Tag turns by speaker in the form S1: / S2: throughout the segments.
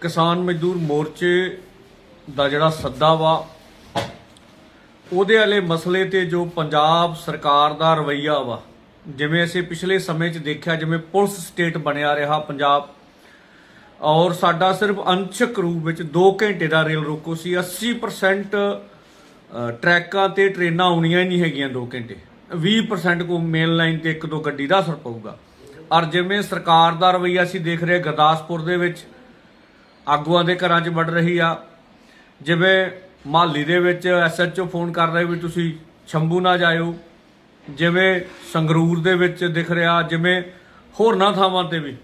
S1: ਕਿਸਾਨ ਮਜ਼ਦੂਰ ਮੋਰਚੇ ਦਾ ਜਿਹੜਾ ਸੱਦਾ ਵਾ, ਉਹਦੇ ਵਾਲੇ ਮਸਲੇ ਤੇ ਜੋ ਪੰਜਾਬ ਸਰਕਾਰ ਦਾ ਰਵਈਆ ਵਾ, ਜਿਵੇਂ ਅਸੀਂ ਪਿਛਲੇ ਸਮੇਂ 'ਚ ਦੇਖਿਆ, ਜਿਵੇਂ ਪੁਲਿਸ ਸਟੇਟ ਬਣਿਆ ਰਿਹਾ ਪੰਜਾਬ, ਔਰ ਸਾਡਾ ਸਿਰਫ ਅੰਸ਼ਕ ਰੂਪ ਵਿੱਚ 2 ਘੰਟੇ ਦਾ ਰੇਲ ਰੋਕੋ ਸੀ 80% ਟਰੈਕਾਂ ਤੇ ਟ੍ਰੇਨਾਂ ਆਉਣੀਆਂ ਹੀ ਨਹੀਂ ਹੈਗੀਆਂ 2 ਘੰਟੇ 20% ਕੋ ਮੇਨ ਲਾਈਨ ਤੇ ਇੱਕ ਦੋ ਗੱਡੀ ਦਾ ਅਸਰ ਪਊਗਾ। ਔਰ ਜਿਵੇਂ ਸਰਕਾਰ ਦਾ ਰਵਈਆ ਅਸੀਂ ਦੇਖ ਰਹੇ ਗੁਰਦਾਸਪੁਰ ਦੇ ਵਿੱਚ ਆਗੂਆਂ ਦੇ ਘਰਾਂ 'ਚ ਵੜ ਰਹੀ ਆ। ਜਿਵੇਂ ਮਾਲੀ ਦੇ ਵਿੱਚ ਐਸਐਚਓ ਫੋਨ ਕਰ ਰਹੇ ਵੀ ਤੁਸੀਂ ਸ਼ੰਭੂ ਨਾ ਜਾਇਓ। ਜਿਵੇਂ ਸੰਗਰੂਰ ਦੇ ਵਿੱਚ ਦਿਖ ਰਿਹਾ, ਜਿਵੇਂ ਹੋਰਨਾਂ ਥਾਵਾਂ ਤੇ ਵੀ,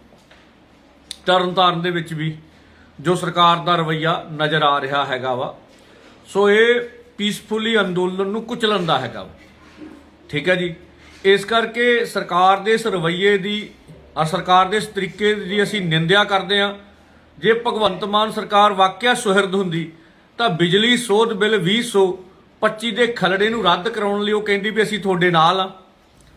S1: ਤਰਨਤਾਰਨ ਦੇ ਵਿੱਚ ਵੀ ਜੋ ਸਰਕਾਰ ਦਾ ਰਵਈਆ ਨਜ਼ਰ ਆ ਰਿਹਾ ਹੈਗਾ ਵਾ। ਸੋ ਇਹ ਪੀਸਫੁਲੀ ਅੰਦੋਲਨ ਨੂੰ ਕੁਚਲਣ ਦਾ ਹੈਗਾ ਵਾ। ਠੀਕ ਹੈ ਜੀ। ਇਸ ਕਰਕੇ ਸਰਕਾਰ ਦੇ ਇਸ ਰਵੱਈਏ ਦੀ ਆ ਸਰਕਾਰ ਦੇ ਇਸ ਤਰੀਕੇ ਦੀ ਅਸੀਂ ਨਿੰਦਿਆ ਕਰਦੇ ਹਾਂ। ਜੇ ਭਗਵੰਤ ਮਾਨ ਸਰਕਾਰ ਵਾਕਿਆ ਸੁਹਿਰਦ ਹੁੰਦੀ, ਤਾਂ ਬਿਜਲੀ ਸੋਧ ਬਿੱਲ 2025 ਦੇ ਖਲੜੇ ਨੂੰ ਰੱਦ ਕਰਾਉਣ ਲਈ ਉਹ ਕਹਿੰਦੀ ਵੀ ਅਸੀਂ ਤੁਹਾਡੇ ਨਾਲ ਆ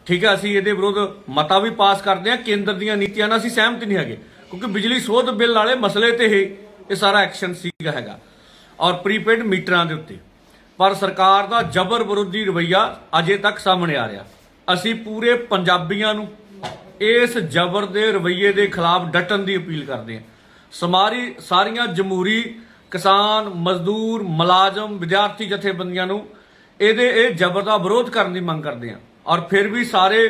S1: ਠੀਕ ਹੈ, ਅਸੀਂ ਇਹਦੇ ਵਿਰੁੱਧ ਮਤਾ ਵੀ ਪਾਸ ਕਰਦੇ ਹਾਂ, ਕੇਂਦਰ ਦੀਆਂ ਨੀਤੀਆਂ ਨਾਲ ਅਸੀਂ ਸਹਿਮਤ ਨਹੀਂ ਹੈਗੇ, ਕਿਉਂਕਿ ਬਿਜਲੀ ਸੋਧ ਬਿੱਲ ਵਾਲੇ ਮਸਲੇ ਤੇ ਹੀ ਇਹ ਸਾਰਾ ਐਕਸ਼ਨ ਸੀਗਾ ਹੈਗਾ, ਔਰ ਪ੍ਰੀਪੇਡ ਮੀਟਰਾਂ ਦੇ ਉੱਤੇ। ਪਰ ਸਰਕਾਰ ਦਾ ਜ਼ਬਰ ਵਿਰੋਧੀ ਰਵਈਆ ਅਜੇ ਤੱਕ ਸਾਹਮਣੇ ਆ ਰਿਹਾ। ਅਸੀਂ ਪੂਰੇ ਪੰਜਾਬੀਆਂ ਨੂੰ ਇਸ ਜ਼ਬਰ ਦੇ ਰਵਈਏ ਦੇ ਖਿਲਾਫ ਡਟਣ ਦੀ ਅਪੀਲ ਕਰਦੇ ਹਾਂ। ਸਮਾਰੀ ਸਾਰੀਆਂ ਜਮਹੂਰੀ ਕਿਸਾਨ, ਮਜ਼ਦੂਰ, ਮੁਲਾਜ਼ਮ, ਵਿਦਿਆਰਥੀ ਜਥੇਬੰਦੀਆਂ ਨੂੰ ਇਹਦੇ ਇਹ ਜ਼ਬਰ ਦਾ ਵਿਰੋਧ ਕਰਨ ਦੀ ਮੰਗ ਕਰਦੇ ਹਾਂ। ਔਰ ਫਿਰ ਵੀ ਸਾਰੇ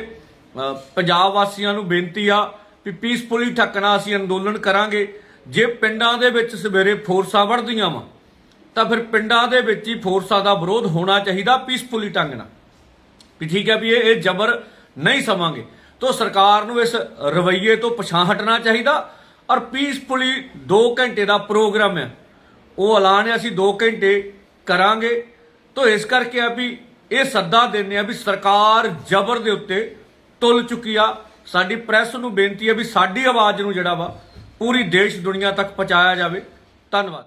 S1: ਪੰਜਾਬ ਵਾਸੀਆਂ ਨੂੰ ਬੇਨਤੀ ਆ ਵੀ ਪੀਸਫੁਲੀ ਠੱਕਣਾ ਅਸੀਂ ਅੰਦੋਲਨ ਕਰਾਂਗੇ। ਜੇ ਪਿੰਡਾਂ ਦੇ ਵਿੱਚ ਸਵੇਰੇ ਫੋਰਸਾਂ ਵੜਦੀਆਂ ਵਾ, ਤਾਂ ਫਿਰ ਪਿੰਡਾਂ ਦੇ ਵਿੱਚ ਹੀ ਫੋਰਸਾਂ ਦਾ ਵਿਰੋਧ ਹੋਣਾ ਚਾਹੀਦਾ ਪੀਸਫੁਲੀ ਢੰਗ ਨਾਲ। ਵੀ ਠੀਕ ਹੈ ਵੀ ਇਹ ਜ਼ਬਰ ਨਹੀਂ ਸਮਾਂਗੇ। ਤੋਂ ਸਰਕਾਰ ਨੂੰ ਇਸ ਰਵੱਈਏ ਤੋਂ ਪਛਾਣ ਹਟਣਾ ਚਾਹੀਦਾ ਔਰ ਪੀਸਫੁਲੀ 2 ਘੰਟੇ ਦਾ ਪ੍ਰੋਗਰਾਮ ਹੈ। ਉਹ ਐਲਾਨ ਹੈ, ਅਸੀਂ 2 ਘੰਟੇ ਕਰਾਂਗੇ। ਤੋਂ ਇਸ ਕਰਕੇ ਆ ਵੀ ਇਹ ਸੱਦਾ ਦਿੰਦੇ ਆ ਵੀ ਸਰਕਾਰ ਜ਼ਬਰ ਦੇ ਉੱਤੇ ਤੁਲ ਚੁੱਕੀ ਆ। ਸਾਡੀ ਪ੍ਰੈਸ ਨੂੰ ਬੇਨਤੀ ਹੈ ਵੀ ਸਾਡੀ ਆਵਾਜ਼ ਨੂੰ ਜਿਹੜਾ ਵਾ ਪੂਰੀ ਦੇਸ਼ ਦੁਨੀਆ ਤੱਕ ਪਹੁੰਚਾਇਆ ਜਾਵੇ। ਧੰਨਵਾਦ।